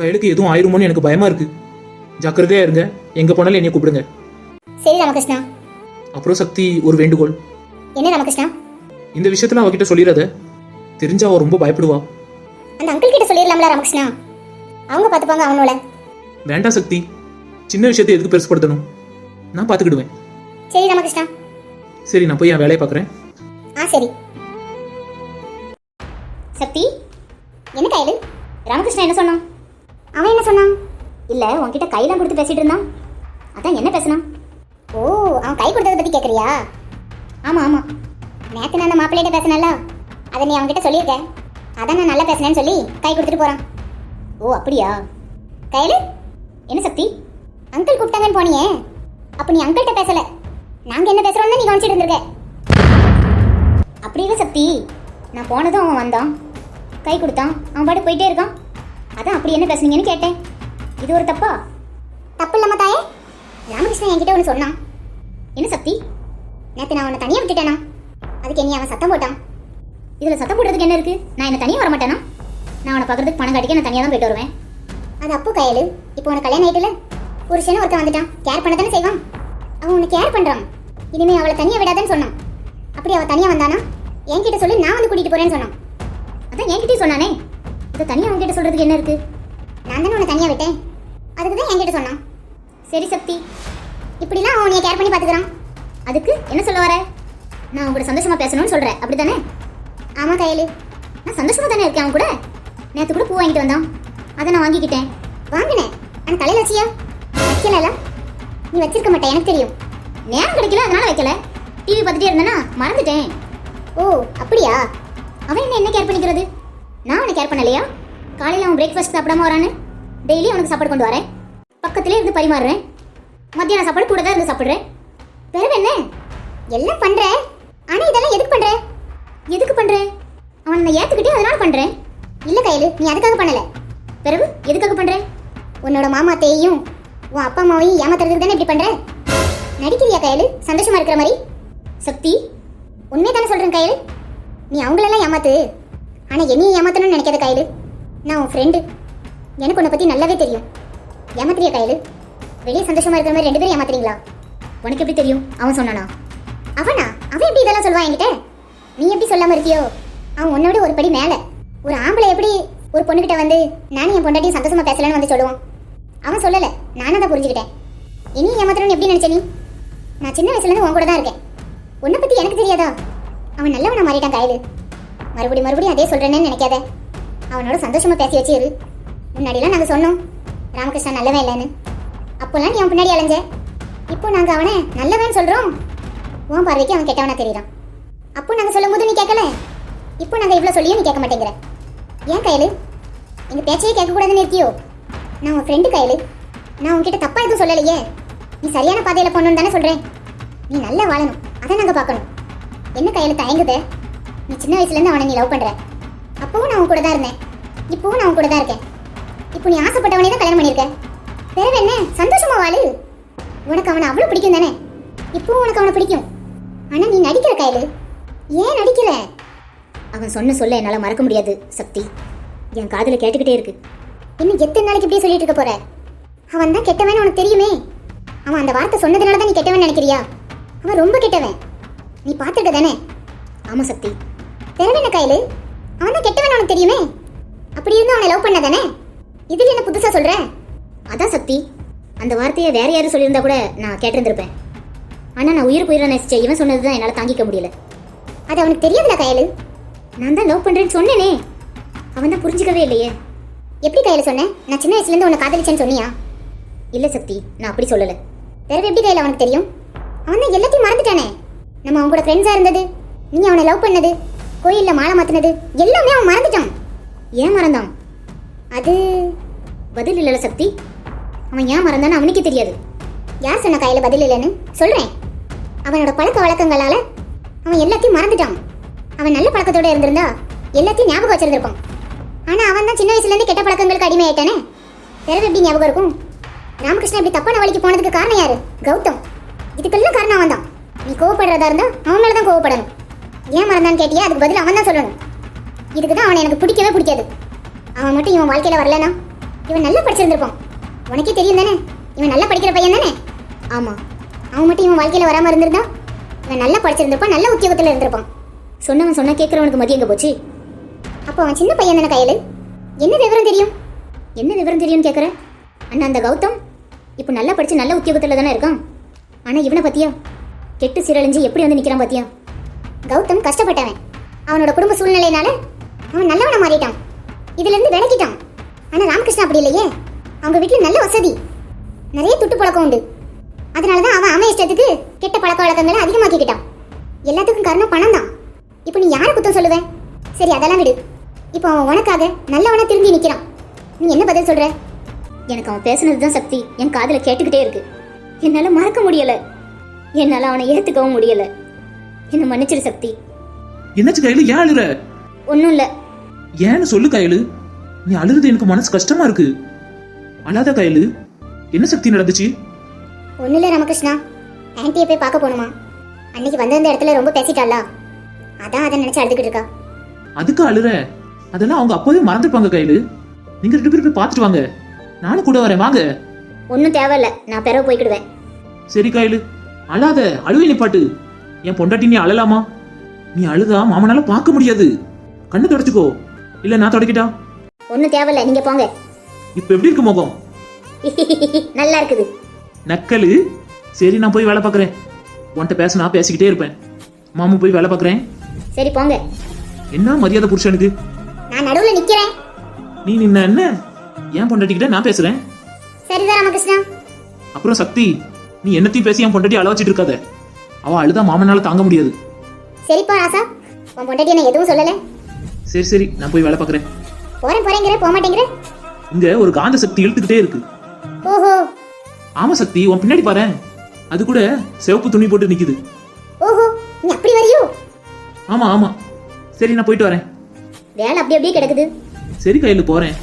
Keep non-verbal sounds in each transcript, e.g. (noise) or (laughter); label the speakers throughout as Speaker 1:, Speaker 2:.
Speaker 1: கையலுக்கு எதுவும் ஆயிருமோன்னு எனக்கு பயமா இருக்கு. ஜாக்கிரதையா இருங்க. எங்க போனாலும் என்னைய கூப்பிடுங்க.
Speaker 2: சரி ராமகிருஷ்ணா.
Speaker 1: அப்புறம் சக்தி ஒரு வேண்டுகோள்.
Speaker 2: என்ன ராமகிருஷ்ணா?
Speaker 1: இந்த விஷயத்துல அவகிட்ட சொல்லிடாத தெரிஞ்சா அவ ரொம்ப பயப்படுவா.
Speaker 2: அந்த அங்கிள் கிட்ட சொல்லிடலாம்ல ராமகிருஷ்ணா. அவங்க பார்த்துப்பாங்க அவனோட.
Speaker 1: வேண்டாம் சக்தி. சின்ன விஷயத்தை எதுக்கு பெருசுப்படுத்தணும்? நான் பார்த்துக்கிடுவேன்
Speaker 2: சரி ராமகிருஷ்ணா.
Speaker 1: சரி நான் போய் என் வேலையை பார்க்குறேன்
Speaker 2: ஆ சரி. சக்தி என்ன கையில் ராமகிருஷ்ணா என்ன சொன்னான்? அவன் என்ன சொன்னான்? இல்லை உன்கிட்ட கையெல்லாம் கொடுத்து பேசிட்டு இருந்தான். அதான் என்ன பேசினான்? ஓ அவன் கை கொடுத்ததை பற்றி கேட்குறியா ஆமாம் ஆமாம் நேற்று நான் அந்த மாப்பிள்ளைகிட்ட பேசினல்ல அதை நீ அவன்கிட்ட சொல்லியிருக்கேன் அதான் நான் நல்லா பேசினேன்னு சொல்லி கை கொடுத்துட்டு போகிறான் ஓ அப்படியா? கையில் என்ன சக்தி? அங்கிள் கூப்பிட்டாங்கன்னு போனியே. அப்ப நீ அங்கிள்கிட்ட பேசல. நாங்க என்ன பேசுறோம்னு நீ கவனிச்சிட்டு இருந்திருக்க. அப்படி இல்லை சக்தி. நான் போனதும் அவன் வந்தான். கை கொடுத்தான். அவன் பாட்டு போயிட்டே இருக்கான். அதான் அப்படி என்ன பேசுனீங்கன்னு கேட்டேன். இது ஒரு தப்பா? தப்பு இல்லாம தாயே. ராமகிருஷ்ணன் என்கிட்ட ஒன்று சொன்னான். என்ன சக்தி? நேற்று நான் உன்னை தனியாக விட்டுட்டேனா? அதுக்கு என்னை அவன் சத்தம் போட்டான். இதில் சத்தம் போடுறதுக்கு என்ன இருக்குது நான் என்ன தனியாக வர மாட்டேனா நான் அவனை பார்க்குறதுக்கு பணம் கட்டிக்க நான் தனியாக தான் போயிட்டு வருவேன். அது அப்போ கையலு. இப்போ உனக்கு கல்யாணம் ஆயிட்டுல? புருஷனும் ஒருத்தன் வந்துட்டான். கேர் பண்ண தானே செய்வான். அவன் உன்னை கேர் பண்ணுறான் இனிமே அவளை தனியாக விடாதன்னு சொன்னான். அப்படி அவள் தனியாக வந்தானா? என்கிட்ட சொல்லி நான் வந்து கூட்டிகிட்டு போகிறேன்னு சொன்னான். அதான் என்கிட்டயும் சொன்னானே. இப்போ தனியாக உங்ககிட்ட சொல்கிறதுக்கு என்ன இருக்குது நான் தானே உன்னை தனியாக விட்டேன். அதுக்கு தான் என்கிட்ட சொன்னான். சரி சக்தி. இப்படிலாம் அவன் கேர் பண்ணி பார்த்துக்கிறான். அதுக்கு என்ன சொல்ல வர? நான் உங்க சந்தோஷமாக பேசணும்னு சொல்கிறேன் அப்படி தானே ஆமாம் கையலு. நான் சந்தோஷமாக தானே இருக்கேன் அவன் கூட? நேற்று கூட பூ வாங்கிட்டு வந்தான். அதை நான் வாங்கிக்கிட்டேன். வாங்கினேன். ஆனால் தலையில் வச்சியா? வைக்கல நீ வச்சிருக்க மாட்டேன். எனக்கு தெரியும். நேரம் கிடைக்கல அதனால வைக்கல. டிவி பார்த்துட்டே இருந்தேனா மறந்துட்டேன். ஓ அப்படியா? அவன் என்ன என்ன கேர் பண்ணிக்கிறது? நான் உனக்கு கேர் பண்ணலையா? காலையில் அவன் பிரேக்ஃபாஸ்ட் சாப்பிடாம வரானு? டெய்லி அவனுக்கு சாப்பாடு கொண்டு வரேன். பக்கத்துலேயே இருந்து பரிமாறுறேன். மத்தியான சாப்பாடு கூட தான் இருந்து சாப்பிட்றேன். பிறகு என்ன? எல்லாம் பண்ணுறேன் ஆனால் இதெல்லாம் எதுக்கு பண்ணுற எதுக்கு பண்ற? அவனை ஏற்றுக்கிட்டே அதனால பண்ணுறேன் இல்லை கையில் நீ அதுக்காக பண்ணலை. பிறகு எதுக்காக பண்ணுற உன்னோட மாமா தேயும் உன் அப்பா அம்மாவையும் ஏமாத்துறதுக்கு தானே இப்படி பண்ணுற நடிக்கிறியா கையலு? சந்தோஷமா இருக்கிற மாதிரி? சக்தி உண்மையை தானே சொல்கிறேன் கையலு? நீ அவங்களெல்லாம் ஏமாத்து. ஆனா என்னையும் ஏமாத்தணும்னு நினைக்காத கையில். நான் உன் ஃப்ரெண்டு எனக்கு உன்னை பத்தி நல்லாவே தெரியும். ஏமாத்துறியா கையில்? வெளியே சந்தோஷமா இருக்கிற மாதிரி ரெண்டு பேரும் ஏமாத்துறீங்களா? உனக்கு எப்படி தெரியும்? அவன் சொன்னானா? அவனா? அவன் எப்படி இதெல்லாம் சொல்லுவான் என்கிட்ட? நீ எப்படி சொல்லாம இருக்கியோ? அவன் உன்னோட ஒரு படி மேல. ஒரு ஆம்பளை எப்படி ஒரு பொண்ணுகிட்ட வந்து நானும் என் பொண்டாட்டியும் சந்தோஷமா பேசலன்னு வந்து சொல்லுவான்? அவன் சொல்லல. நானும் தான் புரிஞ்சுக்கிட்டேன். இனி ஏமாத்தணும்னு எப்படி நினைச்ச நீ? நான் சின்ன வயசுல இருந்து உன் கூட தான் இருக்கேன். உன்னை பத்தி எனக்கு தெரியாதா? அவன் நல்லவனா மாறிட்டான் கையில். மறுபடியும் மறுபடியும் அதே சொல்றேன்னு நினைக்காத. அவனோட சந்தோஷமா பேசி வச்சு இரு. முன்னாடிலாம் நாங்க சொன்னோம் ராமகிருஷ்ணன் நல்லவன் இல்லைன்னு. அப்போல்லாம் நீ அவன் பின்னாடி அலைஞ்ச. இப்போ நாங்க அவனை நல்லவன் சொல்றோம். உன் பார்வைக்கு அவன் கெட்டவனா தெரியுறான். அப்போ நாங்க சொல்லும் போது நீ கேட்கல? இப்போ நாங்க இவ்வளவு சொல்லியும் நீ கேட்க மாட்டேங்கிற. ஏன் கையலு எங்க பேச்சையே கேட்க கூடாதுன்னு இருக்கியோ? நான் உன் ஃப்ரெண்டு கையலு நான் உன்கிட்ட தப்பா எதுவும் சொல்லலையே. நீ சரியான பாதையில போகணும்னு தானே சொல்றேன். நீ நல்லா வாழணும். அதை நாங்க பார்க்கணும். என்ன கையில தயங்குதே? நீ சின்ன வயசுல இருந்து அவனை நீ லவ் பண்ற. அப்பவும் நான் உன் கூட தான் இருந்தேன். இப்பவும் நான் உன் கூட தான் இருக்கேன். இப்போ நீ ஆசைப்பட்டவனே தான் கல்யாணம் பண்ணியிருக்க. பிறகு என்ன? சந்தோஷமா வாழு. உனக்கு அவனை அவ்வளவு பிடிக்கும் தானே? இப்பவும் உனக்கு அவனை பிடிக்கும். ஆனா நீ நடிக்கிற கையில. ஏன் நடிக்கிற அவன் சொன்ன சொல்ல என்னால மறக்க முடியாது சக்தி. என் காதில் கேட்டுக்கிட்டே இருக்கு. இன்னும் எத்தனை நாளைக்கு இப்படியே சொல்லிட்டு இருக்க போற? அவன் தான் கெட்டவன் உனக்கு தெரியுமே. அவன் அந்த வார்த்தை சொன்னதுனால தான் நீ கெட்டவன் நினைக்கிறியா? அவன் ரொம்ப கெட்டவன். நீ பார்த்துருக்க தானே? ஆமா சக்தி. தெரியல கையில? அவன் கெட்டவன் உனக்கு தெரியுமே. அப்படி இருந்து அவனை லவ் பண்ண தானே இதில் என்ன புதுசாக சொல்கிற அதான் சக்தி. அந்த வார்த்தையை வேற யாரும் சொல்லியிருந்தா கூட நான் கேட்டிருந்திருப்பேன். ஆனால் நான் உயிர் உயிரை நேசிச்ச இவன் சொன்னது தான் என்னால் தாங்கிக்க முடியல. அது அவனுக்கு தெரியாதுல கையலு. நான் தான் லவ் பண்ணுறேன்னு சொன்னேனே. அவன் தான் புரிஞ்சுக்கவே இல்லையே. எப்படி கையில் சொன்னேன் நான் சின்ன வயசுலேருந்து உன்னை காதலிச்சேன்னு சொன்னியா? இல்லை சக்தி நான் அப்படி சொல்லலை. பிறகு எப்படி கையில் அவனுக்கு தெரியும்? அவன் தான் எல்லாத்தையும் மறந்துட்டானே. நம்ம அவன் கூட ஃப்ரெண்ட்ஸாக இருந்தது. நீ அவனை லவ் பண்ணது. கோயிலில் மாலை மாற்றினது எல்லாமே அவன் மறந்துட்டான். ஏன் மறந்தான்? அது பதில் இல்லைல சக்தி. அவன் ஏன் மறந்தான்னு அவனுக்கே தெரியாது. யார் சொன்ன கையில் பதில் இல்லைன்னு? சொல்கிறேன் அவனோட பழக்க வழக்கங்களால் அவன் எல்லாத்தையும் மறந்துட்டான். அவன் நல்ல பழக்கத்தோட இருந்திருந்தா எல்லாத்தையும் ஞாபகம் வச்சிருந்திருப்பான். ஆனால் அவன் தான் சின்ன வயசுலேருந்து கெட்ட பழக்கங்களுக்கு அடிமையாயிட்டானே? பிறகு எப்படி ஞாபகம் இருக்கும்? ராமகிருஷ்ணன் இப்படி தப்பான வழிக்கு போனதுக்கு காரணம் யாரு? கௌதம். இதுக்கெல்லாம் காரணம் அவன் தான் நீ கோவப்படுறதா இருந்தா அவன் மேலே தான் கோவப்படணும். ஏன் மறந்தான்னு கேட்டியா அதுக்கு பதில் அவன் தான் சொல்லணும். இதுக்கு தான் அவனை எனக்கு பிடிக்கவே பிடிக்காது. அவன் மட்டும் இவன் வாழ்க்கையில் வரலனா இவன் நல்லா படிச்சிருந்திருப்பான். உனக்கே தெரியும் தானே? இவன் நல்லா படிக்கிற பையன் தானே? ஆமாம் அவன் மட்டும் இவன் வாழ்க்கையில் வராமல் இருந்திருந்தா இவன் நல்லா படிச்சிருந்திருப்பான் நல்ல உத்தியோகத்தில் இருந்திருப்பான். சொன்னவன் சொன்னா கேட்குறவனுக்கு மதியம் எங்க போச்சு? அப்போ அவன் சின்ன பையன் தானே கையில் என்ன விவரம் தெரியும்? என்ன விவரம் தெரியும்னு கேட்குற அண்ணா அந்த கௌதம் இப்போ நல்லா படித்து நல்ல உத்தியோகத்தில் தானே இருக்கான். ஆனால் இவனை பற்றியா கெட்டு சீரழிஞ்சு எப்படி வந்து நிற்கிறான் பார்த்தியா கௌதம் கஷ்டப்பட்டவன். அவனோட குடும்ப சூழ்நிலையினால அவன் நல்லவனா மாறிட்டான். இதுல இருந்து விளக்கிட்டான் ஆனா ராமகிருஷ்ணா அப்படி இல்லையே. அவங்க வீட்டுல நல்ல வசதி. நிறைய துட்டு பழக்கம் உண்டு. அதனாலதான் அவன் அவன் இஷ்டத்துக்கு கெட்ட பழக்க வழக்கங்களை அதிகமாக்கிக்கிட்டான். எல்லாத்துக்கும் காரணம் பணம் தான் இப்போ நீ யாரை குத்தம் சொல்லுவேன் சரி அதெல்லாம் விடு. இப்போ அவன் உனக்காக நல்லவனா திரும்பி நிக்கிறான். நீ என்ன பதில் சொல்ற? எனக்கு அவன் பேசுனதுதான் சக்தி. என் காதில் கேட்டுக்கிட்டே இருக்கு. என்னால மறக்க முடியல. என்னால அவனை ஏத்துக்கவும் முடியலை. என்ன மன்னிச்சிரு சக்தி.
Speaker 3: என்னாச்சு கையில? ஏன் அழுற?
Speaker 2: ஒன்றும் இல்லை.
Speaker 3: ஏன்னு சொல்லு கையலு. நீ அழுறது எனக்கு மனசு கஷ்டமா இருக்கு. அழாத கையலு. என்ன சக்தி நடந்துச்சு?
Speaker 2: ஒன்றும் இல்லை ராமகிருஷ்ணா. ஆன்ட்டியை போய் பார்க்க போகணுமா அன்னைக்கு வந்திருந்த இடத்துல ரொம்ப பேசிட்டாளா? அதான் அதை நினச்சி அழுதுகிட்டு இருக்கா.
Speaker 3: அதுக்கு அழுற? அதெல்லாம் அவங்க அப்போதே மறந்துருப்பாங்க கையலு. நீங்க ரெண்டு பேரும் போய் பார்த்துட்டு வாங்க. நானும் கூட வரேன். வாங்க.
Speaker 2: ஒன்றும் தேவையில்ல. நான் பிறகு போய்க்கிடுவேன்.
Speaker 3: சரி கையலு. அழாத. அழுவை நிப்பாட்டு என் பொண்டாட்டி நீ அழலாமா? நீ அழுதா மாமனால பார்க்க முடியாது. கண்ணு தொடச்சுக்கோ. இல்ல நான் தொடக்கிட்டா?
Speaker 2: ஒன்றும் தேவையில்ல நீங்கள் போங்க.
Speaker 3: இப்ப எப்படி இருக்கு முகம்? (laughs)
Speaker 2: நல்லா இருக்குது.
Speaker 3: நக்கலு? சரி நான் போய் வேலை பார்க்குறேன். உன்கிட்ட பேச நான் பேசிக்கிட்டே இருப்பேன். மாமா போய் வேலை பார்க்குறேன்.
Speaker 2: சரி போங்க.
Speaker 3: என்ன மரியாதை புருஷனுக்கு?
Speaker 2: நான் நடுவில் நிற்கிறேன்
Speaker 3: நீ நின்ன என்ன? ஏன் பொண்டாட்டிக்கிட்ட நான் பேசுறேன்.
Speaker 2: சரிதான் ராமகிருஷ்ணா.
Speaker 3: அப்புறம் சக்தி நீ என்னத்தையும் பேசி என் பொண்டாட்டி அள வச்சிட்டு இருக்காத. அவ அழுதா மாமனால தாங்க முடியாது.
Speaker 2: சரிப்பா ராசா. உன் பொண்டாட்டி என்ன எதுவும் சொல்லலை?
Speaker 3: சரி சரி நான் போய் வேலை பார்க்குறேன்.
Speaker 2: போகிறேன் போகிறேங்கிற போக மாட்டேங்கிற?
Speaker 3: இங்க ஒரு காந்த சக்தி இழுத்துக்கிட்டே இருக்கு.
Speaker 2: ஓஹோ.
Speaker 3: ஆமா சக்தி உன் பின்னாடி பாரு. அது கூட சிவப்பு துணி போட்டு நிக்குது.
Speaker 2: ஓஹோ நீ அப்படி வரியோ?
Speaker 3: ஆமா ஆமா. சரி நான் போயிட்டு வரேன்.
Speaker 2: வேலை அப்படி அப்படியே கிடக்குது.
Speaker 3: சரி கையில் போறேன்.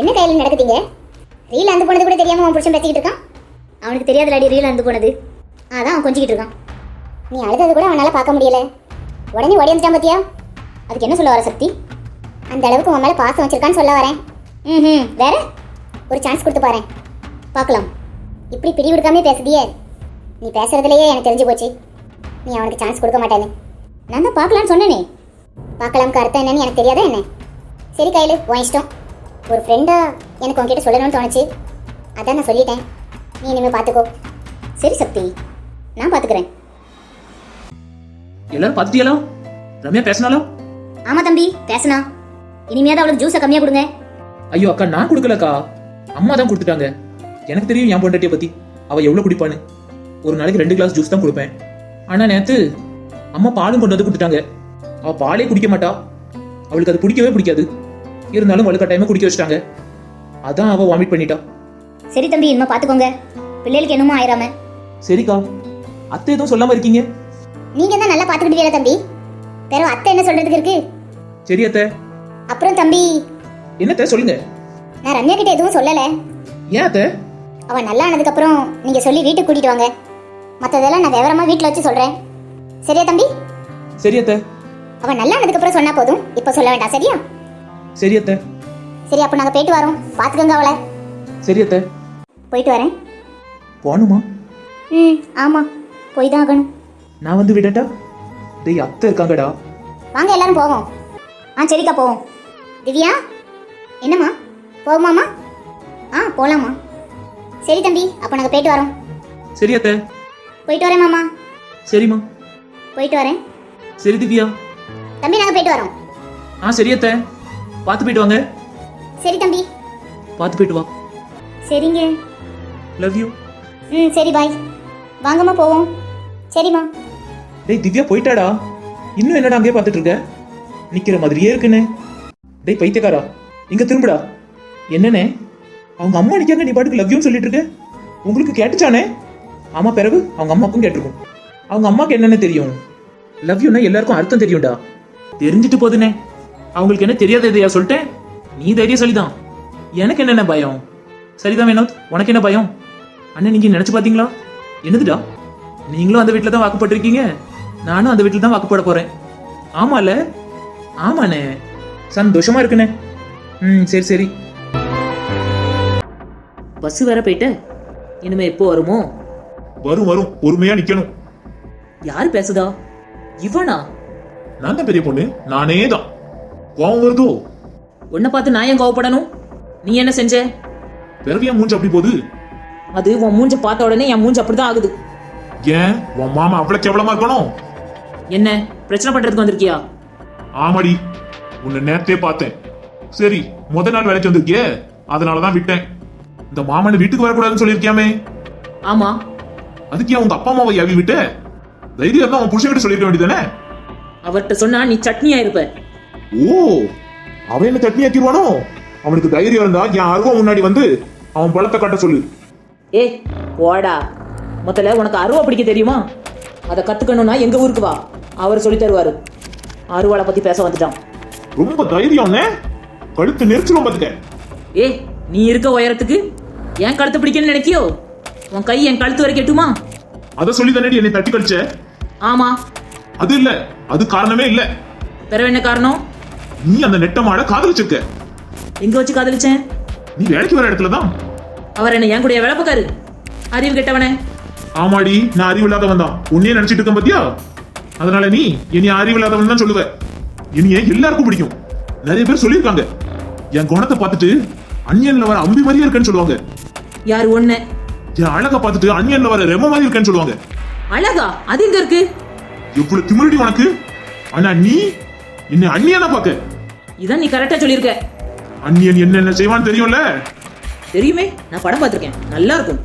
Speaker 2: என்ன கையில் நடக்குதுங்க ரீல் அந்து போனது கூட தெரியாம உன் புருஷன் பேசிக்கிட்டு இருக்கான். அவனுக்கு தெரியாதுலாடி ரீல் அந்து போனது. அதான் அவன் கொஞ்சிக்கிட்டு இருக்கான். நீ அழுதது கூட அவனால பார்க்க முடியல. உடனே ஓடி வந்துட்டான் பாத்தியா? அதுக்கு என்ன சொல்ல வர சக்தி? அந்த அளவுக்கு உன் மேல பாசம் வச்சிருக்கான்னு சொல்ல வரேன். ம் வேற? ஒரு சான்ஸ் கொடுத்து பாரேன் பார்க்கலாம். இப்படி பிடி கொடுக்காமலே பேசுதியே. நீ பேசுறதுலயே எனக்கு தெரிஞ்சு போச்சு. நீ அவனுக்கு சான்ஸ் கொடுக்க மாட்டேன்னு. நான் தான் பார்க்கலான்னு சொன்னேனே. பார்க்கலாம்க்கு அர்த்தம் என்னன்னு எனக்கு தெரியாதா என்ன? சரி கையில் உன் இஷ்டம். ஒரு ஃப்ரெண்டா எனக்கு உன்கிட்ட சொல்லணும்னு தோணுச்சு. அதான் நான் சொல்லிட்டேன். நீ இனிமேல் பார்த்துக்கோ. சரி சக்தி. நான் பார்த்துக்கிறேன்
Speaker 3: எல்லாரும் பார்த்துட்டியாலா ரம்யா பேசினாலா
Speaker 2: ஆமாம் தம்பி பேசுனா. இனிமையாவது அவளுக்கு ஜூஸை கம்மியாக கொடுங்க.
Speaker 3: ஐயோ அக்கா நான் கொடுக்கலக்கா. அம்மா தான் கொடுத்துட்டாங்க. எனக்கு தெரியும் என் பொண்டாட்டியை பத்தி. அவ எவ்வளவு குடிப்பான்னு. ஒரு நாளைக்கு ரெண்டு கிளாஸ் ஜூஸ் தான் கொடுப்பேன். ஆனா நேத்து அம்மா பாலும் கொண்டு வந்து கொடுத்துட்டாங்க. அவ பாலே குடிக்க மாட்டா. அவளுக்கு அது பிடிக்கவே பிடிக்காது. இருந்தாலும் வலுக்கட்டாயமா குடிக்க வச்சிட்டாங்க. அதான் அவ வாமிட் பண்ணிட்டா.
Speaker 2: சரி தம்பி இனிமே பார்த்துக்கோங்க பிள்ளைகளுக்கு என்னமோ ஆயிராம.
Speaker 3: சரிக்கா. அத்தை எதுவும் சொல்லாம இருக்கீங்க?
Speaker 2: நீங்க தான் நல்லா பார்த்துக்கிட்டீங்களா தம்பி. வேற அத்தை என்ன சொல்றதுக்கு இருக்கு?
Speaker 3: சரி அத்தை.
Speaker 2: அப்புறம் தம்பி
Speaker 3: என்னத்த சொல்லுங்க.
Speaker 2: நான் ரம்யா கிட்ட எதுவும் சொல்லலை.
Speaker 3: ஏன் அத்தை?
Speaker 2: அவன் நல்லா ஆனதுக்கு அப்புறம் நீங்க சொல்லி வீட்டுக்கு கூட்டிட்டு வாங்க. மற்றதெல்லாம் நான் விவரமா வீட்டில் வச்சு சொல்றேன். சரியா தம்பி?
Speaker 3: சரி அத்தை.
Speaker 2: அவன் நல்லா ஆனதுக்கு அப்புறம் சொன்னா போதும். இப்போ சொல்ல வேண்டாம் சரியா?
Speaker 3: சரி அத்தை.
Speaker 2: சரி அப்போ நாங்கள் போயிட்டு வரோம். பார்த்துக்கோங்க அவளை.
Speaker 3: சரி அத்தை.
Speaker 2: போயிட்டு வரேன்.
Speaker 3: போகணுமா?
Speaker 2: ம் ஆமாம் போய் தான் ஆகணும்
Speaker 3: நான் வந்து விடட்டா? டேய் அத்தை இருக்காங்கடா.
Speaker 2: வாங்க எல்லாரும் போவோம். ஆ சரிக்கா போவோம். திவ்யா என்னம்மா? போகுமாம்மா ஆ போகலாம்மா சரி தம்பி அப்போ நாங்கள் போயிட்டு வரோம்.
Speaker 3: சரி அத்தை.
Speaker 2: போயிட்டு வரேன் மாமா.
Speaker 3: சரிம்மா.
Speaker 2: போயிட்டு வரேன்.
Speaker 3: சரி திவ்யா.
Speaker 2: தம்பி நாங்கள் போயிட்டு வரோம்.
Speaker 3: ஆ சரி அத்தை. பார்த்து போயிட்டு வாங்க.
Speaker 2: சரி தம்பி.
Speaker 3: பார்த்து போயிட்டு வா.
Speaker 2: சரிங்க.
Speaker 3: லவ் யூ
Speaker 2: ம் சரி பாய். வாங்கம்மா போவோம். சரிம்மா.
Speaker 3: டேய் திவ்யா போயிட்டாடா. இன்னும் என்னடா அங்கேயே பார்த்துட்டு இருக்க நிக்கிற மாதிரியே இருக்குன்னு. டேய் பைத்தியக்காரா இங்க திரும்புடா. என்னண்ணே? அவங்க அம்மா நிக்காங்க நீ பாட்டுக்கு லவ்யூன்னு சொல்லிட்டு இருக்க உங்களுக்கு கேட்டுச்சானே ஆமா பிறகு அவங்க அம்மாக்கும் கேட்டிருக்கும். அவங்க அம்மாக்கு என்னென்ன தெரியும். லவ்யூனா எல்லாருக்கும் அர்த்தம் தெரியும்டா. தெரிஞ்சுட்டு போதுனே அவங்களுக்கு என்ன தெரியாத இதையா சொல்லிட்டேன்? நீ தைரியம் சொல்லிதான். எனக்கு என்னென்ன பயம்? சரிதான் வினோத். உனக்கு என்ன பயம்? அண்ணன் நீங்க நினைச்சு பாத்தீங்களா என்னதுடா? நீங்களும் அந்த வீட்டில் தான் வாக்குப்பட்டிருக்கீங்க? நானும் அந்த வீட்டில் தான் வாக்குப்பட போறேன். ஆமால? ஆமாண்ணே. சந்தோஷமா இருக்குண்ணே. ம் சரி சரி. பஸ் வேற போயிட்ட? இனிமே எப்போ வருமோ?
Speaker 1: வரும் வரும். பொறுமையா நிக்கணும்.
Speaker 3: யார் பேசுதா? இவனா?
Speaker 1: நான் தான் பெரிய பொண்ணு. நானே தான். கோவம் வருதோ?
Speaker 3: உன்னை பார்த்து நான் ஏன் கோவப்படணும்? நீ என்ன செஞ்ச?
Speaker 1: பிறவியா மூஞ்சி அப்படி போகுது.
Speaker 3: அது உன் மூஞ்ச பார்த்த உடனே என் மூஞ்சி அப்படிதான் ஆகுது.
Speaker 1: ஏன்? உன் மாமா அவ்வளவு கேவலமா இருக்கணும்?
Speaker 3: என்ன? பிரச்சனை பண்றதுக்கு வந்திருக்கியா?
Speaker 1: ஆமாடி. உன்னை நேரத்தே பார்த்தேன். சரி முத நாள் வேலைக்கு வந்திருக்கியே? அதனாலதான் விட்டேன். இந்த மாமன் வீட்டுக்கு வரக்கூடாதுன்னு சொல்லியிருக்கியாமே?
Speaker 3: ஆமா.
Speaker 1: அதுக்கு ஏன் உங்க அப்பா அம்மாவை யாவி விட்ட? தைரியம் தான் உன் புருஷன்கிட்ட சொல்லிருக்க வேண்டியதானே
Speaker 3: அவர்கிட்ட சொன்னா நீ சட்னியா இருப்ப.
Speaker 1: ஓ அவன் என்ன சட்னி ஆக்கிடுவானோ? அவனுக்கு தைரியம் இருந்தா என் அருவம் முன்னாடி வந்து அவன் பழத்தை காட்ட சொல்லு.
Speaker 3: ஏ போடா. முதல்ல உனக்கு அருவா பிடிக்க தெரியுமா? அதை கத்துக்கணும்னா எங்க ஊருக்கு வா. அவர் சொல்லி தருவாரு. அருவாளை பத்தி பேச வந்துட்டான்.
Speaker 1: ரொம்ப தைரியம் கழுத்து நெரிச்சிரும் பாத்துக்க.
Speaker 3: ஏ நீ இருக்க உயரத்துக்கு? என் கழுத்தை பிடிக்கணும்னு நினைக்கியோ? உன் கை என் கழுத்து வரை கெட்டுமா?
Speaker 1: அத சொல்லி தானே என்னை தட்டி கழிச்ச
Speaker 3: ஆமா.
Speaker 1: அது இல்ல. அது காரணமே இல்ல.
Speaker 3: பிறகு என்ன காரணம்?
Speaker 1: நீ அந்த நெட்ட மாட காதலிச்சிருக்க.
Speaker 3: எங்க வச்சு காதலிச்சேன்?
Speaker 1: நீ வேலைக்கு வர இடத்துல தான்
Speaker 3: அவர் என்ன என் கூடய வேலை பார்க்காரு. அறிவு கெட்டவனே.
Speaker 1: ஆமாடி நான் அறிவில்லாதவன் தான். உன்னையே நினைச்சிட்டு இருக்கேன் பாத்தியா? அதனால நீ இனி அறிவில்லாதவன் தான் சொல்லுவ. இனிய எல்லாருக்கும் பிடிக்கும்? நிறைய பேர் சொல்லியிருக்காங்க. என் குணத்தை பார்த்துட்டு அந்நியன்ல வர அம்பி மாதிரியே இருக்கேன்னு சொல்லுவாங்க.
Speaker 3: யார் ஒண்ணு?
Speaker 1: என் அழகை பார்த்துட்டு அந்நியன்ல வர ரெம மாதிரி இருக்கேன்னு சொல்லுவாங்க.
Speaker 3: அழகா? அது எங்க இருக்கு?
Speaker 1: எவ்வளவு திமிருடி உனக்கு? ஆனா நீ என்னை அந்நியனா பார்க்க.
Speaker 3: இதான் நீ கரெக்டா சொல்லியிருக்க.
Speaker 1: அந்நியன் என்னென்ன செய்வான்னு தெரியும்ல?
Speaker 3: தெரியுமே. நான் படம் பார்த்திருக்கேன். நல்லா இருக்கும்.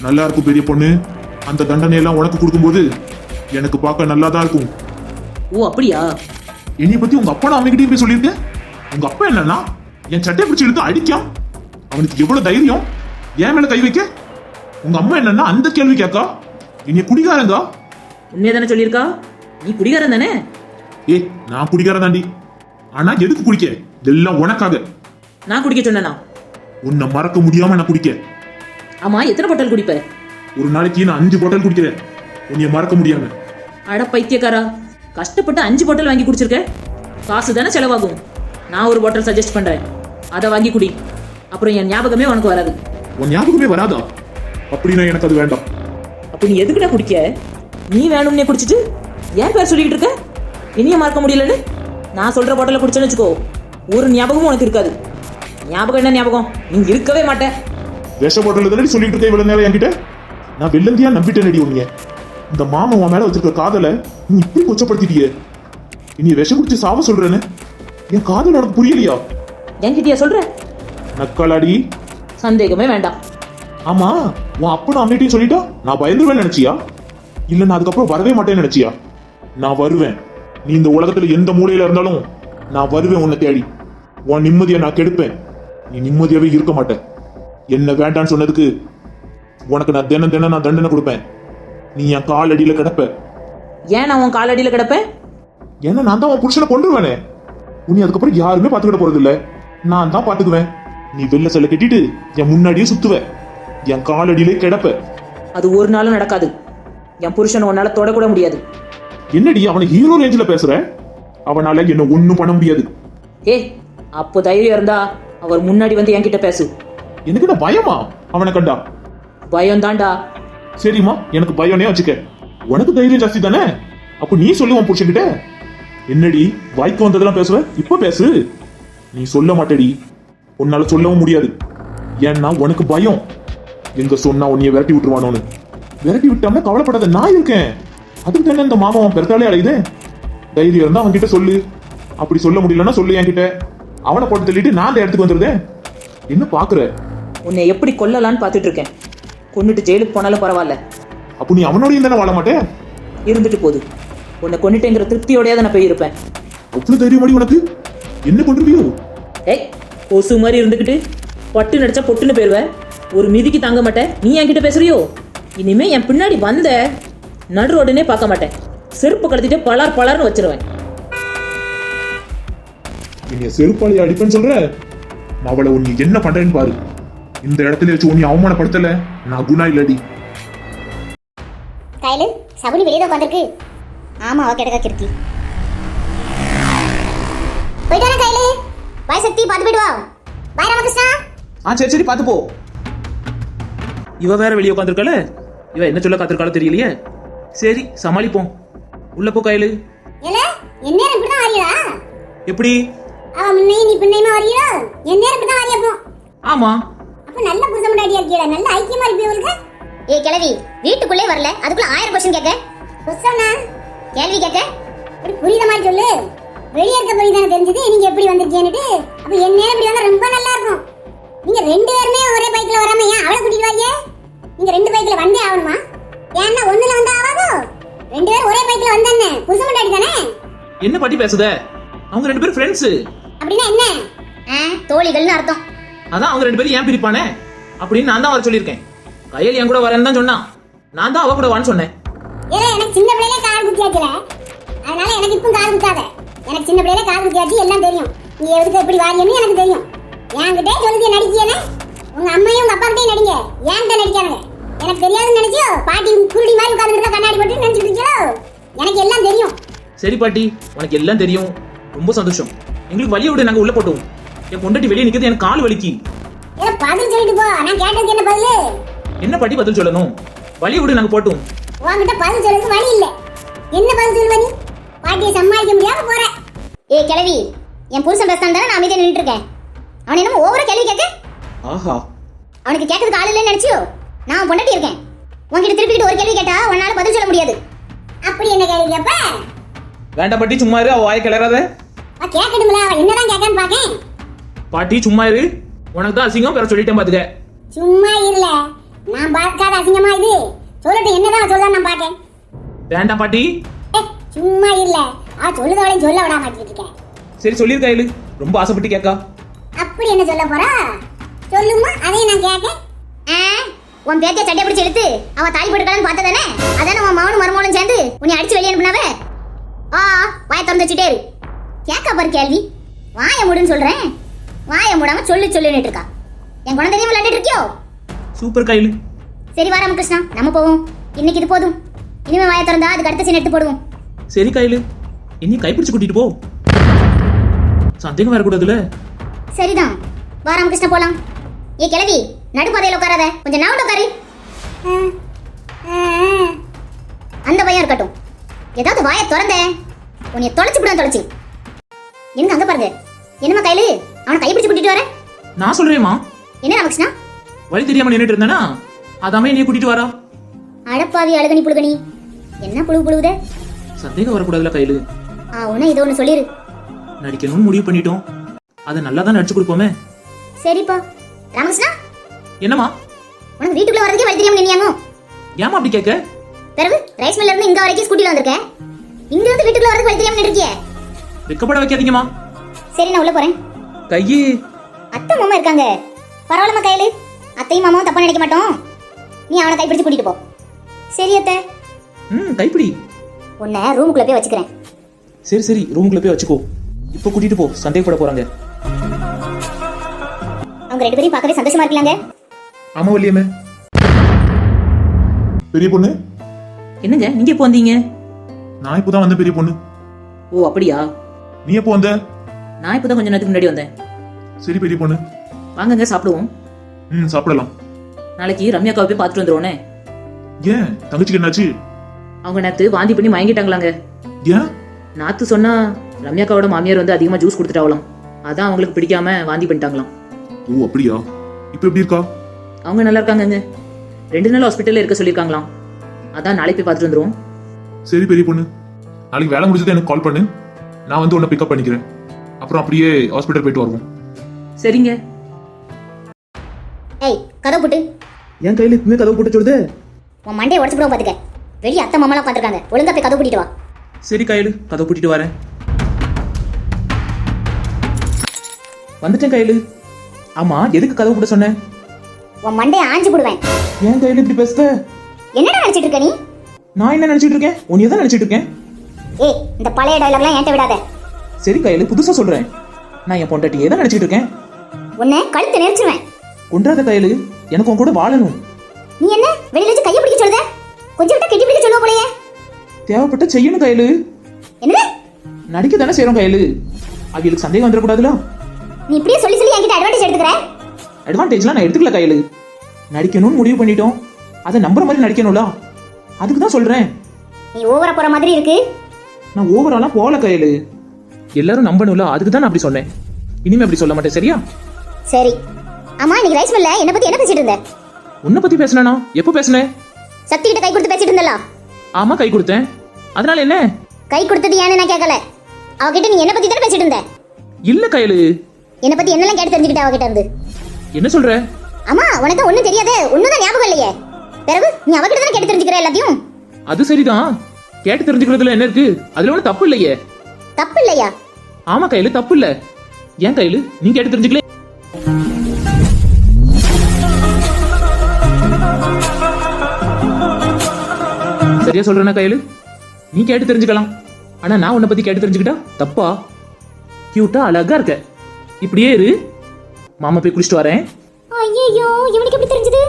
Speaker 1: நல்லா இருக்கும் பெரிய பொண்ணு. அந்த தண்டனை எல்லாம் உனக்கு கொடுக்கும்போது எனக்கு பார்க்க நல்லா தான் இருக்கும்.
Speaker 3: ஓ அப்படியா?
Speaker 1: என்னைய பத்தி உங்க அப்பா அவங்ககிட்டயும் போய் சொல்லியிருக்க? உங்க அப்பா என்னன்னா என் சட்டை பிடிச்சி இழுத்து அடிக்காம் அவனுக்கு எவ்வளவு தைரியம்? என் மேல கை வைக்க? உங்க அம்மா என்னன்னா அந்த கேள்வி கேட்கா? என்னைய குடிகாரங்க?
Speaker 3: உண்மையா தானே சொல்லியிருக்கா? நீ குடிகாரன் தானே?
Speaker 1: ஏய் நான் குடிகாரன் தாண்டி. ஆனா எதுக்கு குடிக்க? எல்லாம் உனக்காக.
Speaker 3: நான் குடிக்க சொன்னேனா?
Speaker 1: உன்னை மறக்க முடியாம நான் குடிக்க.
Speaker 3: ஆமா எத்தனை பொட்டல் குடிப்ப?
Speaker 1: ஒரு நாளைக்கு நான் அஞ்சு பாட்டில் குடிக்கிறேன். உன்னைய மறக்க முடியாம.
Speaker 3: அட பைத்தியக்காரா கஷ்டப்பட்டு அஞ்சு பாட்டில் வாங்கி குடிச்சிருக்க? காசு தானே செலவாகும். நான் ஒரு பாட்டில் சஜஸ்ட் பண்றேன். அதை வாங்கி குடி. அப்புறம் என் ஞாபகமே உனக்கு வராது.
Speaker 1: உன் ஞாபகமே வராதா? அப்படின்னா எனக்கு அது வேண்டாம்.
Speaker 3: அப்ப நீ எதுக்குடா குடிக்க? நீ வேணும்னே குடிச்சிட்டு ஏன் பேர் சொல்லிக்கிட்டு இருக்க? இனிய மறக்க முடியலன்னு? நான் சொல்ற பாட்டில குடிச்சேன்னு வச்சுக்கோ. ஒரு ஞாபகமும் உனக்கு இருக்காது. ஞாபகம் என்ன ஞாபகம்? நீ இருக்கவே மாட்டே.
Speaker 1: விஷ பாட்டில் தானே சொல்லிட்டு இருக்க இவ்வளவு நேரம் என்கிட்ட? நான் வெள்ளந்தியா நம்பிட்டேன் உன்னைய. இந்த மாமன் உன் மேல வச்சிருக்க காதலை நீ இப்படி கொச்சப்படுத்திட்டியே. இனி விஷம் குடிச்சு சாவ சொல்றேன்னு? என் காதல் உனக்கு புரியலையா?
Speaker 3: என்கிட்டயா சொல்ற?
Speaker 1: நக்காளாடி
Speaker 3: சந்தேகமே வேண்டாம்.
Speaker 1: ஆமா உன் அப்பனும் அம்மிட்டையும் சொல்லிட்டா? நான் பயந்துருவேன் நினைச்சியா? இல்ல நான் அதுக்கப்புறம் வரவே மாட்டேன்னு நினைச்சியா? நான் வருவேன். நீ இந்த உலகத்துல எந்த மூலையில இருந்தாலும் நான் வருவேன் உன்னை தேடி. உன் நிம்மதியை நான் கெடுப்பேன். நீ நிம்மதியாவே இருக்க மாட்டேன் என்ன வேண்டான்னு சொன்னதுக்கு உனக்கு நான் தினம் தினம் நான் தண்டனை கொடுப்பேன். நீ என் கால் அடியில கிடப்ப.
Speaker 3: ஏன் நான் உன் காலடியில கிடப்பேன்
Speaker 1: ஏன்னா நான் தான் உன் புருஷனை கொண்டுருவேனே உன்னை அதுக்கப்புறம் யாருமே பாத்துக்கிட போறது இல்ல நான் தான் பாத்துக்குவேன் நீ வெள்ள செல்ல கட்டிட்டு என் முன்னாடியே சுத்துவ. என் காலடியிலே கிடப்ப.
Speaker 3: அது ஒரு நாளும் நடக்காது. என் புருஷனை உன்னால தொடக்கூட முடியாது.
Speaker 1: என்னடி அவனை ஹீரோ ரேஞ்சில் பேசுற? அவனால என்ன ஒண்ணும் பண்ண முடியாது.
Speaker 3: ஏ அப்போ தைரியம் இருந்தா அவர் முன்னாடி வந்து என்கிட்ட பேசு.
Speaker 1: எனக்கு என்ன பயமா? அவனை கண்டா.
Speaker 3: பயம் தாண்டா
Speaker 1: சரிம்மா எனக்கு பயம்னே வச்சுக்க. உனக்கு தைரியம் ஜாஸ்தி தானே? அப்ப நீ சொல்லு உன் புருஷன்கிட்ட. என்னடி வாய்க்கு வந்ததெல்லாம் பேசுவ? இப்ப பேசு. நீ சொல்ல மாட்டடி. உன்னால சொல்லவும் முடியாது. ஏன்னா உனக்கு பயம். எங்க சொன்னா உன்னைய விரட்டி விட்டுருவானோன்னு. விரட்டி விட்டாம கவலைப்படாத நான் இருக்கேன். அதுக்கு தானே இந்த மாமா அவன் பெருத்தாலே அலையுதே தைரியம் இருந்தா அவன் கிட்ட சொல்லு. அப்படி சொல்ல முடியலன்னா சொல்லு என்கிட்ட. அவனை போட்டு தள்ளிட்டு நான் அந்த இடத்துக்கு வந்துருதே. என்ன பாக்குற?
Speaker 3: உன்னை எப்படி கொல்லலான்னு பார்த்துட்டு இருக்கேன். கொன்னுட்டு ஜெயிலுக்கு போனாலும் பரவாயில்ல.
Speaker 1: அப்ப நீ அவனோடையும் தானே வாழ மாட்டே?
Speaker 3: இருந்துட்டு போகுது உன்னை கொன்னுட்டேங்கிற திருப்தியோடய நான் போய் இருப்பேன்
Speaker 1: அவ்வளவு தைரியமாடி உனக்கு? என்ன கொண்டிருவியோ
Speaker 3: ஏய் கொசு மாதிரி இருந்துக்கிட்டு பட்டு நடிச்சா பொட்டுன்னு போயிருவ. ஒரு மிதிக்கு தாங்க மாட்டேன். நீ என்கிட்ட பேசுறியோ? இனிமே என் பின்னாடி வந்த நடு ரோடுனே பார்க்க மாட்டேன். செருப்பு கடத்திட்டு பலார் பலார்னு வச்சிருவேன்.
Speaker 1: நீங்க செருப்பாளைய அடிப்பேன்னு சொல்ற? அவளை உன்னை என்ன பண்றேன்னு பாரு. இந்த இடத்துல வச்சு உன்னை அவமானப்படுத்தல? நான் குணா இல்லடி.
Speaker 2: கையில சகுனி வெளியே தான் உட்காந்துருக்கு. ஆமா அவ கிடக்க கிறுக்கி. போயிட்டானே கையில பாய் சக்தி பார்த்து போயிடுவா பாய் ராமகிருஷ்ணா.
Speaker 4: ஆ சரி சரி பார்த்து போ.
Speaker 3: இவ வேற வெளியே உட்காந்துருக்கல இவ என்ன சொல்ல காத்திருக்காளோ தெரியலையே. சரி சமாளிப்போம். உள்ள போ கையில
Speaker 2: ஏல என் நேரம் இப்படி தான் வாரியடா
Speaker 3: எப்படி?
Speaker 2: அவ முன்னை நீ பின்னையுமா வாரியடா என் நேரம் இப்படி தான் வாரிய போ.
Speaker 3: ஆமா.
Speaker 2: அப்ப நல்ல புருஷ முன்னாடியா இருக்கீடா. நல்ல ஐக்கியமா இருப்பீ உங்களுக்கு? ஏய் கிழவி வீட்டுக்குள்ளே வரல. அதுக்குள்ள ஆயிரம் கொஸ்டின் கேட்க. கொஸ்டனா கேள்வி கேட்க. அப்படி புரியுத மாதிரி சொல்லு. வெளியே இருக்க போய் தானே தெரிஞ்சது. நீங்க எப்படி வந்திருக்கீங்கன்னுட்டு. அப்ப என் நேரம் இப்படி வந்தா ரொம்ப நல்லா இருக்கும். நீங்க ரெண்டு பேருமே ஒரே பைக்ல வராம ஏன் அவளை கூட்டிட்டு வரீங்க நீங்க ரெண்டு பைக்ல வந்தே ஆகணுமா? ஏன்னா ஒண்ணுல வந்தா ஆகாதோ ரெண்டு பேரும் ஒரே பைக்ல வந்தானே. புருஷ முன்னாடி தானே?
Speaker 3: என்ன பாட்டி பேசுத? அவங்க ரெண்டு பேரும் ஃப்ரெண்ட்ஸ்
Speaker 2: அப்படின்னா என்ன? தோழிகள்னு அர்த்தம்.
Speaker 3: அதான் அவங்க ரெண்டு பேரும் ஏன் பிரிப்பானே? அப்படின்னு நான் தான் வர சொல்லியிருக்கேன். கையல் என் கூட வரேன்னு தான் சொன்னான். நான் தான் அவ கூட வான்னு சொன்னேன்.
Speaker 2: ஏன்னா எனக்கு சின்ன பிள்ளையிலே காது குத்தியாச்சுல அதனால எனக்கு இப்போ காது குத்தாத எனக்கு சின்ன பிள்ளையிலே காது குத்தியாச்சு எல்லாம் தெரியும். நீ எதுக்கு எப்படி வாரியன்னு எனக்கு தெரியும். என்கிட்டே சொல்லுது நடிக்கியனே உங்க அம்மையும் உங்க அப்பா கிட்டே நடிங்க. ஏன்கிட்ட நடிக்கானுங்க எனக்கு தெரியாதுன்னு நினைச்சியோ? பாட்டி குருடி மாதிரி உட்கார்ந்து கண்ணாடி போட்டு நினைச்சிட்டு இருக்கீங்களோ எனக்கு எல்லாம் தெரியும்.
Speaker 3: சரி பாட்டி. உனக்கு எல்லாம் தெரியும். ரொம்ப சந்தோஷம். எங்களுக்கு வழியை விட நாங்க உள்ள போட்டோம் என் பொண்டாட்டி வெளியே நிக்கிறது எனக்கு கால் வலிக்கு.
Speaker 2: பதில் சொல்லிட்டு போ. நான் கேட்டதுக்கு என்ன பதில்?
Speaker 3: என்ன பாட்டி பதில் சொல்லணும்? வழியை விட நாங்க போட்டோம்.
Speaker 2: உன்கிட்ட பதில் சொல்றதுக்கு வழி இல்ல. என்ன பதில் சொல்லுவ நீ? பாட்டியை சமாளிக்க முடியாம போற. ஏ கிழவி என் புருஷன் பேசான் தானே நான் அமைதியா நின்னுட்டு இருக்கேன். அவன் என்னமோ ஓவரா கேள்வி கேட்க?
Speaker 3: ஆஹா.
Speaker 2: அவனுக்கு கேட்கறதுக்கு ஆள் இல்லைன்னு நினைச்சியோ? நான் பொண்டாட்டி இருக்கேன். உன்கிட்ட திருப்பிக்கிட்டு ஒரு கேள்வி கேட்டா உன்னால பதில் சொல்ல முடியாது. அப்படி என்ன கேள்வி கேப்ப?
Speaker 3: வேண்டாம் பாட்டி சும்மா இரு அவ வாயை கிளறாத.
Speaker 2: கேட்கணும்ல என்னதான் கேட்கான்னு பாக்கேன்.
Speaker 3: பாட்டி சும்மா இரு. உனக்கு தான் அசிங்கம் வேற சொல்லிட்டேன் பாத்துக்க.
Speaker 2: சும்மா இருல. நான் பார்க்காத அசிங்கமா இது? சொல்லட்டும் என்னதான் சொல்ல நான் பாக்கேன்.
Speaker 3: வேண்டாம் பாட்டி.
Speaker 2: சும்மா இல்ல அவ சொல்லுதவளையும் சொல்ல விடாம இருக்கேன்
Speaker 3: சரி சொல்லியிருக்கா இலு ரொம்ப ஆசைப்பட்டு கேட்கா.
Speaker 2: அப்படி என்ன சொல்ல போறா? சொல்லுமா அதையும் நான் கேட்க. உன் பேத்திய சட்டை பிடிச்சு எடுத்து அவ தாய் போட்டுக்கலான்னு பார்த்ததானே? அதானே உன் மவனும் மருமகளும் சேர்ந்து உன்னை அடிச்சு வெளியே அனுப்புனாவே? ஆ வாய திறந்து வச்சுட்டே இரு. கேட்க பாரு கேள்வி. வாய மூடுன்னு சொல்றேன். வாய மூடாம சொல்லு சொல்லுன்னு இருக்கா. என் குணம் தெரியாம விளையாடிட்டு இருக்கியோ?
Speaker 3: சூப்பர் கையில.
Speaker 2: சரி வா ராமகிருஷ்ணா நம்ம போவோம். இன்னைக்கு இது போதும். இனிமே வாய திறந்தா அதுக்கு அடுத்த சீன் எடுத்து போடுவோம்.
Speaker 3: சரி கையில. இனி கைப்பிடிச்சு கூட்டிட்டு போ. சந்தேகம் வரக்கூடாதுல
Speaker 2: சரிதான். வா ராமகிருஷ்ணா போலாம். ஏ கிழவி நடுப்பாதையில் உட்காராத. கொஞ்சம் நான் உட்காரு. அந்த பையன் இருக்கட்டும். ஏதாவது வாயை திறந்த உன்னை தொலைச்சு விடுவேன் தொலைச்சு. எங்க அங்க பாருங்க. என்னம்மா கையில? அவனை கை பிடிச்சு கூட்டிட்டு வர?
Speaker 3: நான் சொல்றேம்மா.
Speaker 2: என்ன ராமகிருஷ்ணா?
Speaker 3: வழி தெரியாம நின்னுட்டு இருந்தானா? அதாமே நீ கூட்டிட்டு வரா.
Speaker 2: அடப்பாவி அழகனி புழுகனி என்ன புழு புழுவுத?
Speaker 3: சந்தேகம் வரக்கூடாதுல கையில.
Speaker 2: ஆ உன இதை ஒன்று சொல்லிரு.
Speaker 3: நடிக்கணும்னு முடிவு பண்ணிட்டோம். அதை நல்லா தான் நடிச்சு கொடுப்போமே.
Speaker 2: சரிப்பா. ராமகிருஷ்ணா?
Speaker 3: என்னம்மா?
Speaker 2: உனக்கு வீட்டுக்குள்ள வரதுக்கே வழி தெரியாம நின்னியாமோ?
Speaker 3: ஏமா அப்படி கேட்க?
Speaker 2: பிறகு ரைஸ் மில்ல இருந்து இங்க வரைக்கும் ஸ்கூட்டில வந்திருக்கேன் இங்க இருந்து வீட்டுக்குள்ள வரதுக்கு வழி தெரியாம நின்றுக்கியே
Speaker 3: வெக்கப்பட வைக்காதீங்கம்மா.
Speaker 2: சரி நான் உள்ள போறேன்.
Speaker 3: கையே.
Speaker 2: அத்தை மாமா இருக்காங்க. பரவாயில்லம்மா கையில. அத்தையும் மாமாவும் தப்பா நினைக்க மாட்டோம். நீ அவனை கைப்பிடிச்சு கூட்டிட்டு போ. சரி அத்தை.
Speaker 3: ம் கைப்பிடி.
Speaker 2: உன்னை ரூமுக்குள்ள போய் வச்சுக்கிறேன்.
Speaker 3: சரி சரி ரூமுக்குள்ள போய் வச்சுக்கோ. இப்போ கூட்டிட்டு போ சந்தேகப்பட போறாங்க.
Speaker 2: அவங்க ரெண்டு பேரையும் பார்க்கவே சந்தோஷமா இருக்கலாங்க
Speaker 3: ஆமா வள்ளியம்மே.
Speaker 1: பெரிய பொண்ணு?
Speaker 5: என்னங்க நீங்க எப்போ வந்தீங்க?
Speaker 1: நான் இப்போதான் வந்த பெரிய பொண்ணு.
Speaker 5: ஓ அப்படியா?
Speaker 1: நீ எப்போ வந்த?
Speaker 5: நான் இப்பதான் கொஞ்ச நேரத்துக்கு முன்னாடி வந்தேன்.
Speaker 1: சரி பெரிய பொண்ணு.
Speaker 5: வாங்கங்க சாப்பிடுவோம்.
Speaker 1: ம் சாப்பிடலாம்.
Speaker 5: நாளைக்கு ரம்யாக்காவை போய் பார்த்துட்டு வந்துருவோனே.
Speaker 1: ஏன்? தங்கச்சிக்கு என்னாச்சு?
Speaker 5: அவங்க நேத்து வாந்தி பண்ணி மயங்கிட்டாங்களாங்க.
Speaker 1: ஏன்?
Speaker 5: நாத்து சொன்னா ரம்யாக்காவோட மாமியார் வந்து அதிகமா ஜூஸ் கொடுத்துட்டாவலாம் அதான் அவங்களுக்கு பிடிக்காம வாந்தி பண்ணிட்டாங்களாம்.
Speaker 1: ஓ அப்படியா? இப்போ எப்படி இருக்கா?
Speaker 5: அவங்க நல்லா இருக்காங்கங்க. ரெண்டு நாள் ஹாஸ்பிட்டல்ல இருக்க சொல்லியிருக்காங்களாம். அதான் நாளைக்கு போய் பார்த்துட்டு வந்துருவோம்.
Speaker 1: சரி பெரிய பொண்ணு. நாளைக்கு வேலை முடிஞ்சது எனக்கு கால் பண்ணு. நான் வந்து உன்னை பிக்கப் பண்ணிக்கிறேன். அப்புறம் அப்படியே ஹாஸ்பிட்டல் போயிட்டு வருவோம்.
Speaker 5: சரிங்க.
Speaker 2: ஏய் கதவு போட்டு.
Speaker 3: என் கையில இப்பவுமே கதவு போட்டு சொல்லுதே.
Speaker 2: உன் மண்டையை உடச்சு போடுவோம் பாத்துக்க. வெளியே அத்தை மாமாலாம் உட்காந்துருக்காங்க ஒழுங்கா போய் கதவு பூட்டிட்டு வா.
Speaker 3: சரி கையில. கதவு பூட்டிட்டு வரேன். வந்துட்டேன் கையில. ஆமா எதுக்கு கதவு போட சொன்னேன்
Speaker 2: உன் மண்டையை ஆஞ்சு போடுவேன்.
Speaker 3: என் கையில இப்படி பேசுத?
Speaker 2: என்னடா நினைச்சிட்டு இருக்க நீ?
Speaker 3: நான் என்ன நினைச்சிட்டு இருக்கேன்? உன்னைய தான் நினைச்சிட்டு இருக்கேன்.
Speaker 2: ஏய் இந்த பழைய டயலாக்லாம் என்கிட்ட விடாத.
Speaker 3: சரி கையில புதுசா சொல்றேன். நான் என் பொண்டாட்டியே தான் நினைச்சிட்டு இருக்கேன்?
Speaker 2: உன்னை கழுத்தை நெரிச்சிருவேன்.
Speaker 3: கொன்றாத கையில எனக்கு உன் கூட வாழணும்.
Speaker 2: நீ என்ன? வெளியில வச்சு கையை பிடிக்க சொல்லுத? கொஞ்சம் விட்டா கெட்டி பிடிக்க சொல்லுவ போலயே.
Speaker 3: தேவைப்பட்ட செய்யணும் கையில.
Speaker 2: என்னது?
Speaker 3: நடிக்க தானே செய்யறோம் கையில. அவங்களுக்கு சந்தேகம் வந்துடக்கூடாதுல?
Speaker 2: நீ இப்படியே சொல்லி சொல்லி என்கிட்ட அட்வான்டேஜ் எடுத்துக்கிற?
Speaker 3: அட்வான்டேஜ்லாம் நான் எடுத்துக்கல கையில. நடிக்கணும்னு முடிவு பண்ணிட்டோம். அதை நம்புற மாதிரி நடிக்கணும்ல. அதுக்கு தான் சொல்றேன்.
Speaker 2: நீ ஓவரா போற மாதிரி இருக்கு.
Speaker 3: நான் ஓவராலாம் போல கையில். எல்லாரும் நம்பணும்ல? அதுக்கு தான் அப்படி சொன்னேன். இனிமே அப்படி சொல்ல மாட்டேன் சரியா?
Speaker 2: சரி. ஆமா இன்னைக்கு ரைஸ் மில்ல? என்ன பத்தி என்ன பேசிட்டு இருந்த?
Speaker 3: உன்னை பத்தி பேசினா எப்போ பேசினேன்
Speaker 2: சக்தி கிட்ட கை கொடுத்து பேசிட்டு இருந்தல
Speaker 3: ஆமா கை கொடுத்தேன். அதனால என்ன?
Speaker 2: கை கொடுத்தது ஏன்னு நான் கேட்கல அவகிட்ட நீ என்ன பத்தி தானே பேசிட்டு இருந்த?
Speaker 3: இல்ல கையலு.
Speaker 2: என்ன பத்தி என்னெல்லாம் கேட்டு தெரிஞ்சுக்கிட்ட அவகிட்ட இருந்து?
Speaker 3: என்ன சொல்ற?
Speaker 2: ஆமா உனக்கு ஒண்ணும் தெரியாதே. ஒண்ணும் தான் ஞாபகம் இல்லையே. பிறகு நீ அவகிட்ட தானே கேட்டு தெரிஞ்சுக்கிற எல்லாத்தையும்?
Speaker 3: அது சரிதான். கேட்டு தெரிஞ்சுக்கிறதுல என்ன இருக்கு? அதுல ஒன்றும் தப்பு இல்லையே.
Speaker 2: தப்பு இல்லையா?
Speaker 3: ஆமா கையில தப்பு இல்ல ஏன் கையில? நீ கேட்டு தெரிஞ்சுக்கல. சரியா சொல்றேனா கையில? நீ கேட்டு தெரிஞ்சுக்கலாம். ஆனா நான் உன்னை பத்தி கேட்டு தெரிஞ்சுக்கிட்டா தப்பா? கியூட்டா அழகா இருக்க. இப்படியே இரு. மாமா போய் குளிச்சுட்டு வரேன்.
Speaker 2: ஐயோ இவனுக்கு எப்படி தெரிஞ்சது?